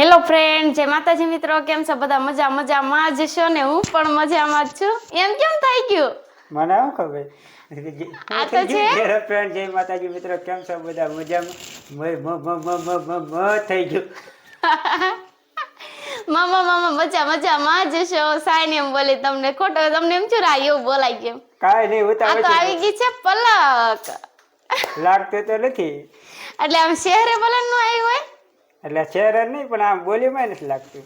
Hello friend જય માતાજી મિત્રો. કેમ છો? બધા મજા મજામાં જ છો ને? હું પણ મજામાં જ છું. એમ કેમ થઈ ગયું? મને શું ખબર? આ તો છે? હેલો ફ્રેન્ડ જય માતાજી મિત્રો. કેમ છો? બધા મજામાં? મ મ મ મ મ મ મ થઈ ગયું. મામા મામા મજા મજામાં જ છો. સાઈને એમ બોલી તમને ખોટો. તમને એમ છું એવું બોલાય ગયું કાંઈ નહીં આ તો આવી ગઈ છે પલક. લાગતું તો નથી. એટલે આમ શહેરે બોલવાનું આવી હોય? એટલે શહેર જ નહીં પણ આમ બોલીમાં નથી લાગતું.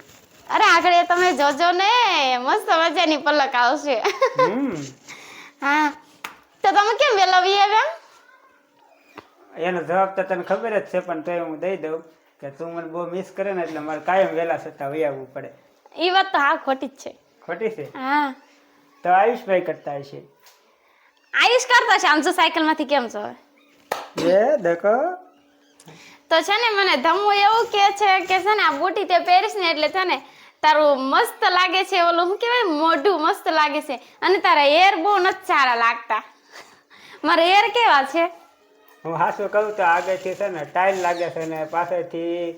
અરે આગળ એ તમે જોજો ને મસ્ત મજાની પલક આવશે. હા. તો તમે કેમ વેલા આવ્યા એનો જવાબ તો તને ખબર જ છે પણ તોય હું દઈ દઉં કે તું મને બહુ મિસ કરે ને એટલે મારે કાયમ વહેલા છતાં વહી આવવું પડે. એ વાત તો હા ખોટી જ છે. ખોટી છે? હા. તો આયુષભાઈ કરતા હશે. આયુષ કરતા છે આમ જો સાયકલમાંથી કેમ છો એ દેખો. તો છે ને મને ધમો એવું કે છે કે છે ને આ બુટી તે પહેરીશ ને એટલે છે ને તારું મસ્ત લાગે છે ઓલું શું કહેવાય? મોઢું મસ્ત લાગે છે. અને તારા હેર બહુ નથી સારા લાગતા. મારા હેર કેવા છે? હું હાસું કહું તો આગળથી છે ને ટાઈલ લાગે છે ને પાછળથી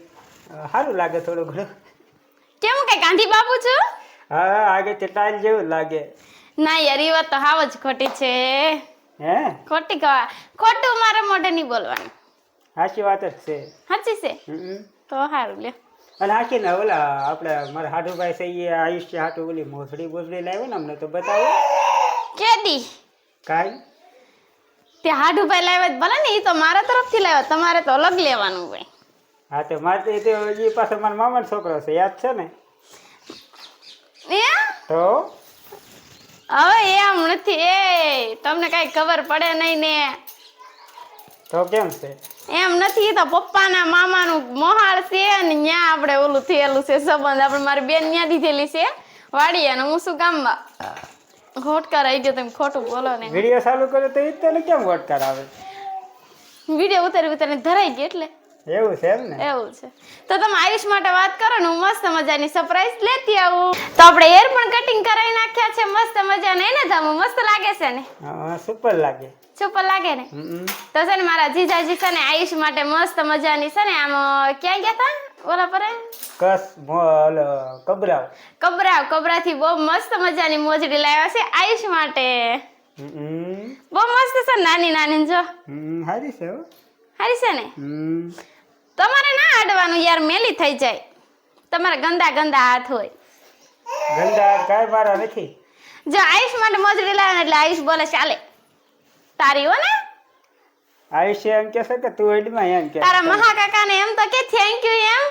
સારું લાગે થોડું ઘણું. કેમ કે ગાંધી બાપુ છું? હા આગળથી ટાઈલ જેવું લાગે. ના યાર એ વાત તો હાવ જ ખોટી છે. હે? ખોટી કવા ખોટું મારા મોઢે નહીં બોલવાનું. સાચી વાત જ છે. સાચી છે. તો સારું લે અને હાચી ને ઓલા આપણે મારા હાડુભાઈ છે એ આયુષ્ય હાટુ ઓલી મોસડી બોસડી લાવ્યો ને અમને તો બતાવો. કેદી? કાઈ? તે હાડુભાઈ લાવ્યા ભલે ને એ તો મારા તરફથી લાવ્યા તમારે તો અલગ લેવાનું હોય. હા તો મારે તો એ પાસે મારા મામાનો છોકરો છે યાદ છે ને? એ તો? હવે એમ નથી એ તમને કઈ ખબર પડે નહીં ને. તો કેમ છે? એમ નથી તો પપ્પાના મામાનું મોહાળ છે અને ન્યા આપણે ઓલું થયેલું છે સંબંધ. આપણે મારી બેન ન્યા દીધેલી છે વાડી અને હું શું ગામમાં ઘોટકાર આવી ગયો તમે ખોટું બોલો ને. વીડિયો ચાલુ કર્યો તો એ તને કેમ ઘોટકાર આવે વીડિયો ઉતારી ઉતારીને ધરાઈ ગઈ એટલે. એવું છે એમ ને? એવું છે. તો તમે આયુષ માટે વાત કરો ને હું મસ્ત મજાની સરપ્રાઈઝ લેતી આવું. તો આપણે હેર પણ કટિંગ કરાવી નાખ્યા છે મસ્ત મજાને. એને તમે મસ્ત લાગે છે ને? હા સુપર લાગે. સુપર લાગે ને? તો છે ને મારા જીજાજી છે ને આયુષ માટે મસ્ત મજાની છે ને આમ ક્યાં ગયા તા? ઓલા પરે? કસ મો- ઓલો કબરાવ. કબરા કબરાથી બહુ મસ્ત મજાની મોજડી લાવ્યા છે આયુષ માટે. બહુ મસ્ત છે નાની નાની જો. હારી છે હારી છે ને. તમારે ના અડવાનું યાર મેલી થઈ જાય. તમારા ગંદા ગંદા હાથ હોય. ગંદા કાય મારા નથી. જો આયુષ માટે મોજડી લાવે એટલે આયુષ બોલે ચાલે. તારી હો ને. આયુષ્ય એમ છે કે તું હેડમાં એમ કે. તારા મહાકાકાને એમ તો કે થેન્ક યુ એમ.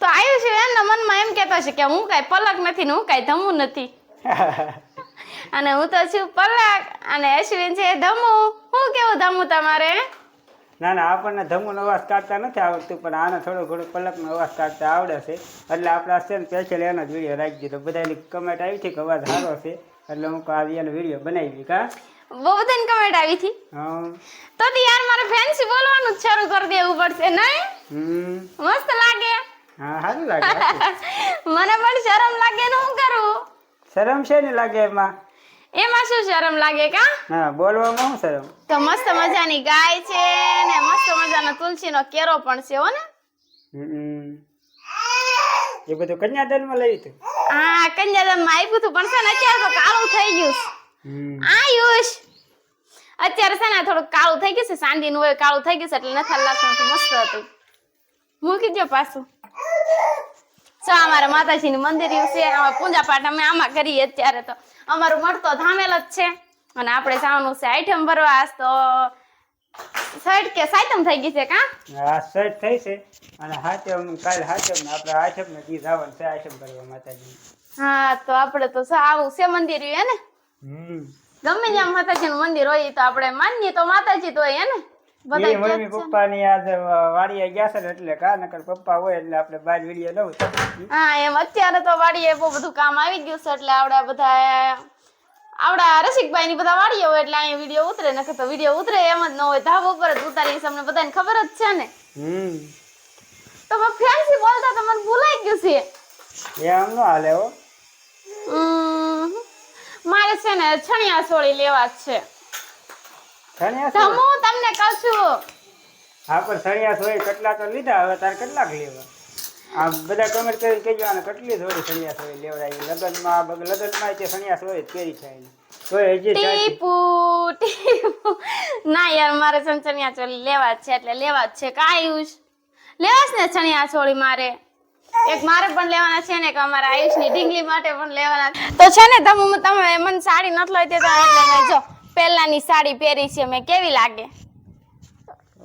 તો આયુષ એમના મનમાં એમ કહેતો છે કે હું કાંઈ પલક નથી ને હું કાંઈ ધમું નથી. અને હું તો છું પલક અને અશ્વિન છે ધમુ. હું કેવું ધમુ તમારે? ના ના આપણને ધમુનો અવાજ કાઢતા નથી આવડતું પણ આને થોડો ઘણો પલકનો અવાજ કાઢતા આવડે છે. એટલે આપણે આ છે ને સ્પેશિયલ એનો જ વીડિયો રાખી દીધો. બધાની કમેન્ટ આવી છે કે અવાજ સારો છે? એટલે હું આવી એનો વીડિયો બનાવી કા? બહુ બધાની કમેન્ટ આવી હતી હા. તો યાર મારે ફેન્સી બોલવાનું શરૂ કરી દેવું પડશે નહીં? હમ. મસ્ત લાગે. હા સારું લાગે મને પણ શરમ લાગે ને હું કરું? શરમ છે ને લાગે એમાં? એમાં શું શરમ લાગે કા? હા બોલવામાં શું શરમ. તો મસ્ત મજાની ગાય છે ને મસ્ત મજાનો તુલસીનો કેરો પણ છે હો ને? એ બધું કન્યાદાનમાં લઈ હતું હા કન્યાદાનમાં આપ્યું હતું પણ છે ને અત્યારે તો કાળું થઈ ગયું છે. આયુષ! અત્યારે છે ને થોડું કાળું થઈ ગયું છે ચાંદીનું હોય કાળું થઈ ગયું છે એટલે નથી લાગતું મસ્ત હતું. મૂકી દો પાછું. તો અમારા માતાજીનું મંદિર યું છે આમાં પૂજા પાઠ અમે આમાં કરીએ અત્યારે તો. અમારું મળતો ધામેલ જ છે. અને આપણે જવાનું છે આઈટમ ભરવા આજ તો સાઈડ કે સાઈટમ થઈ ગઈ છે કા? આ સેટ થઈ છે. અને હાચમ કાલ હાચમ ને આપણે હાચમ ને દી જવાનું છે હાચમ કરવા માતાજી હા તો આપણે તો આવું છે મંદિર હે ને? હમ. ગમે ત્યાં માતાજીનું મંદિર હોય તો આપણે માનીએ તો માતાજી તો હોય હે ને? બધા મમ્મી પપ્પા ની આજ વાડીએ ગયા છે ને એટલે કા નકર પપ્પા હોય એટલે આપણે બાર વીડિયો લઉં હા એમ અત્યારે તો વાડીએ બહુ બધું કામ આવી ગયું છે એટલે આવડા બધા આવડા રસિકભાઈ ની બધા વાડીએ હોય એટલે અહીંયા વીડિયો ઉતરે નકર તો વીડિયો ઉતરે એમ જ ન હોય ધાબા ઉપર જ ઉતારી છે અમને બધાને ખબર જ છે ને. હમ. તો ફેન્સી બોલતા તો મને ભૂલાઈ ગયું છે. એમ નો હાલે હો. મારે છે ને છણિયા સોળી લેવા છે. છણિયા તો હું કહું છું. હા પણ સળિયા સોય કેટલા તો લીધા હવે તારે કેટલાક લેવા? આ બધા કમેન્ટ કરીને કહેજો આને કેટલી જોડી સણિયાસ હોય લેવડાવી. લગ્નમાં લગ્નમાં તે સળિયા સોય કેરી થાય તોય હજી ટીપુ ટીપુ. ના યાર મારે ચણચણિયા ચોળી લેવા જ છે એટલે લેવા જ છે કાયુષ લેવા જ ને ચણિયા ચોળી મારે? એક મારે પણ લેવાના છે ને એક અમારા આયુષની ઢીંગલી માટે પણ લેવાના તો છે ને તમે તમે મને સાડી નથી લઈ દેતા એટલે મેં જો પહેલાની સાડી પહેરી છે મેં કેવી લાગે?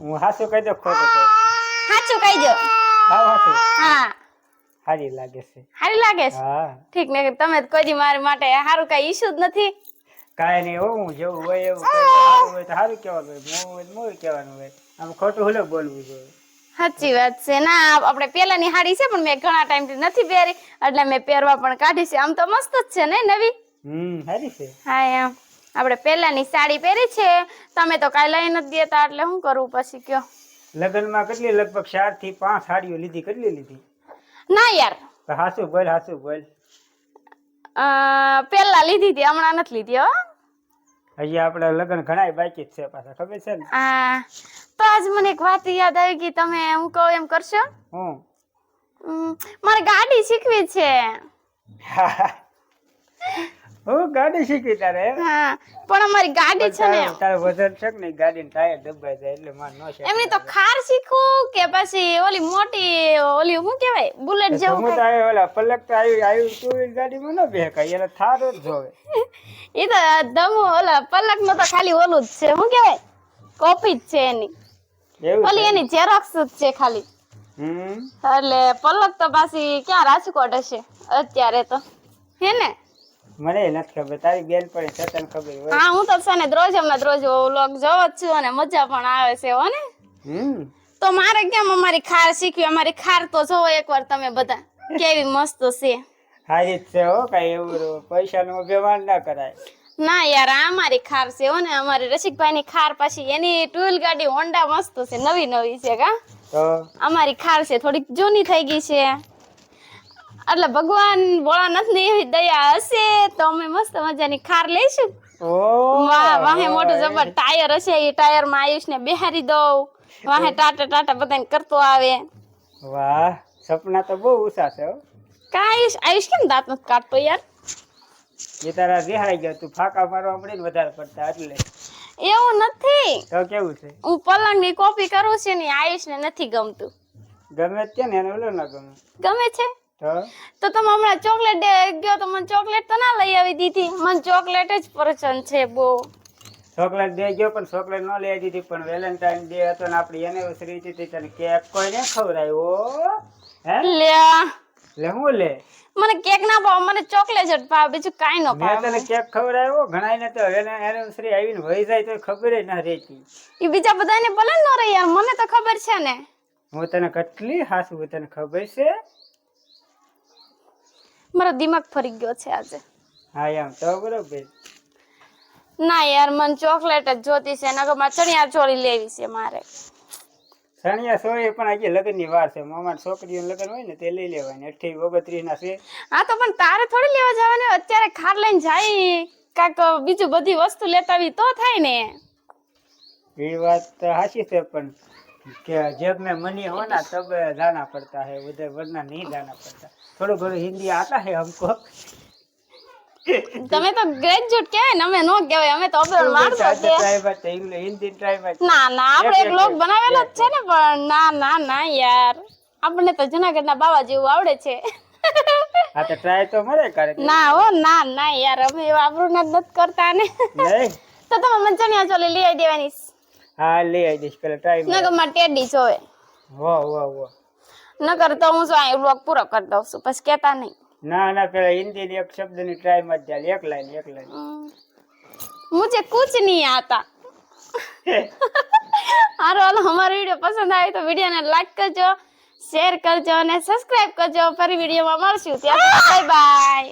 હું હાસું કહી દો ખોટું કહું? કહી દો. હા હાસું હા. હારી લાગે છે. હારી લાગે છે? હા. ઠીક ને તમે કોઈ દી મારી માટે સારું કઈ ઇશ્યુ જ નથી. કાંઈ નહીં હો હું જેવું હોય એવું હોય તો હારું કહેવાનું હોય મોં મોં કહેવાનું હોય. આમ ખોટું હુલે બોલવું જોઈએ. સાચી વાત છે. ના આપણે પેલાની સાડી છે પણ મેં ઘણા ટાઈમથી નથી પહેરી એટલે મેં પહેરવા પણ કાઢી છે. આમ તો મસ્ત જ છે ને નવી? હમ હારી છે. હા એમ. આપણે પહેલાની સાડી પહેરી છે. તમે તો કાંઈ લઈ નથી દેતા એટલે શું કરવું પછી કયો? લગ્નમાં કેટલી? લગભગ ચારથી પાંચ સાડીઓ લીધી કેટલી લીધી? ના યાર. હાસુ બોલ હાસુ બોલ. પેલા પહેલા લીધી હતી હમણાં નથી લીધી હો. હજી આપણે લગ્ન ઘણા બાકી જ છે પાછા ખબર છે ને? હા. તો આજ મને એક વાત યાદ આવી કે તમે હું કહું એમ કરશો? હું? મારે ગાડી શીખવી છે. હું ગાડી શીખી તારે હા પણ અમારી ગાડી છે ને તારું વજન છે ને ગાડી ટાયર દબાઈ જાય એટલે માર નો છે એમની તો ખાર શીખવું કે પછી ઓલી મોટી ઓલી શું કહેવાય બુલેટ જેવું હું તારે ઓલા પલક તો આવી આવી ટુ વ્હીલ ગાડીમાં ન બેકાય એને થાર જ જોવે. એ તો દમ ઓલા પલક નો તો ખાલી ઓલું જ છે શું કહેવાય? કોપી જ છે એની. ઓલી એની ઝેરોક્સ જ છે ખાલી. હમ. એટલે પલક તો પાછી ક્યાં રાજકોટ હશે? અત્યારે તો. હે ને? મને નથી ખબર. તારી બેન પણ તને ખબર હોય. હા હું તો છે ને રોજ હમણાં રોજ વ્લોગ જોવો જ છું અને મજા પણ આવે છે હો ને? હમ. તો મારે કેમ અમારી ખાર શીખવી? અમારી ખાર તો જોવો એકવાર તમે બધા. કેવી મસ્ત છે. હાજી છે હો કઈ એવું પૈસા નો વ્યવહાર ના કરાય. ના યાર આ અમારી ખાર છે હો ને. અમારી રસિકભાઈ ની ખાર પાછી એની ટુલ ગાડી હોન્ડા મસ્ત છે નવી નવી છે કા? તો? અમારી ખાર છે થોડીક જૂની થઈ ગઈ છે. એટલે ભગવાન ભોળાનાથની એવી દયા હશે તો અમે મસ્ત મજાની ખાર લઈશું. વાહ વાહે મોટું જબર ટાયર હશે એ ટાયરમાં આયુષ ને બેહારી દઉં. વાહે ટાટા ટાટા બધાને કરતો આવે. વાહ સપના તો બહુ ઊંચા છે હો. આયુષ કેમ દાંત નથી કાઢતો યાર? એ તારા રિહાઈ ગયો તું ફાકા મારવા પડે ને વધારે પડતા એટલે. એવું નથી. તો કેવું છે? હું પલંગની કોપી કરું છું ને આયુષ ને નથી ગમતું. ગમે તે ને એને ઓલો ના ગમે. ગમે છે? તો તમે હમણાં ચોકલેટ ડે ગયો તો મને ચોકલેટ તો ના લઈ આવી દીધી. મને ચોકલેટ જ પસંદ છે બહુ. ચોકલેટ ડે ગયો પણ ચોકલેટ ન લઈ દીધી. પણ વેલેન્ટાઇન ડે હતો ને આપણી એનિવર્સરી હતી તને કેક કોઈને ખવડાવ્યો? હે? લે. લે હું લે? મને કેક ના ભાવ મને ચોકલેટ જ ભાવ બીજું કાઈ ન ભાવ. તને કેક ખવડાવ્યો? ઘણા ને તો એનિવર્સરી આવીને વહી જાય તો ખબર ના રહેતી. એ બીજા બધાને ભલે ન રહી યાર મને તો ખબર છે ને. હું તને કેટલી હાસું તને ખબર છે? મારો દિમાગ ફરી ગયો છે આજે. હા યાર તો બરોબર. ના યાર મન ચોકલેટ જ જોતી છે નકર મારે ચણિયા ચોળી લેવી છે મારે. સણિયા સોય પણ આજે લગ્નની વાર છે. મામા છોકરીઓ લગ્ન હોય ને તે લઈ લેવાની. અઠ્યાવીસ ઓગણત્રીસ ના છે. હા તો પણ તારે થોડી લેવા જવાની અત્યારે ખાર લઈને જાય. કાક બીજું બધી વસ્તુ લેતા આવી તો થાય ને. એ વાત સાચી છે પણ કે જબ મેં મની હોના તબ જાના પડતા હે. ઉદય વરના નહીં જાના પડતા. થોડું ઘણું હિન્દી આતા હે હમકો તમે તો ગ્રેજ્યુએટ કહેવાય ને અમે નો કહેવાય અમે તો અબ્રોડ માણસો છે ડ્રાઈવર છે ઇંગ્લિશ હિન્દી ડ્રાઈવર ના ના આપણે એક લોક બનાવેલો જ છે ને પણ ના ના ના યાર. આપણને તો જૂનાગઢના બાવા જેવું આવડે છે. હા તો ટ્રાય તો મળે કરે ના હો ના ના યાર અમે એવા અબ્રોડ ના નથી કરતા ને. તો તમે મંચનિયા ચોલી લઈ આવી દેવાની. હા લઈ આવી દઈશ પેલા ટ્રાય ના ગમા ટેડી જોવે. વાહ વાહ વાહ. ન કરતો હું શું આ બ્લોક પૂરો કરી દઉં છું. પછી કહેતા નહીં. ના ના પેલા હિન્દી એક શબ્દની ટ્રાય મત ચાલે એક લાઈન એક લાઈન મુજે કુછ નહીં આતા. હારો હાલો અમારો વીડિયો પસંદ આવે તો વિડીયોને લાઈક કરજો શેર કરજો અને સબસ્ક્રાઇબ કરજો. ફરી વિડીયોમાં મળશું. ત્યાં બાય બાય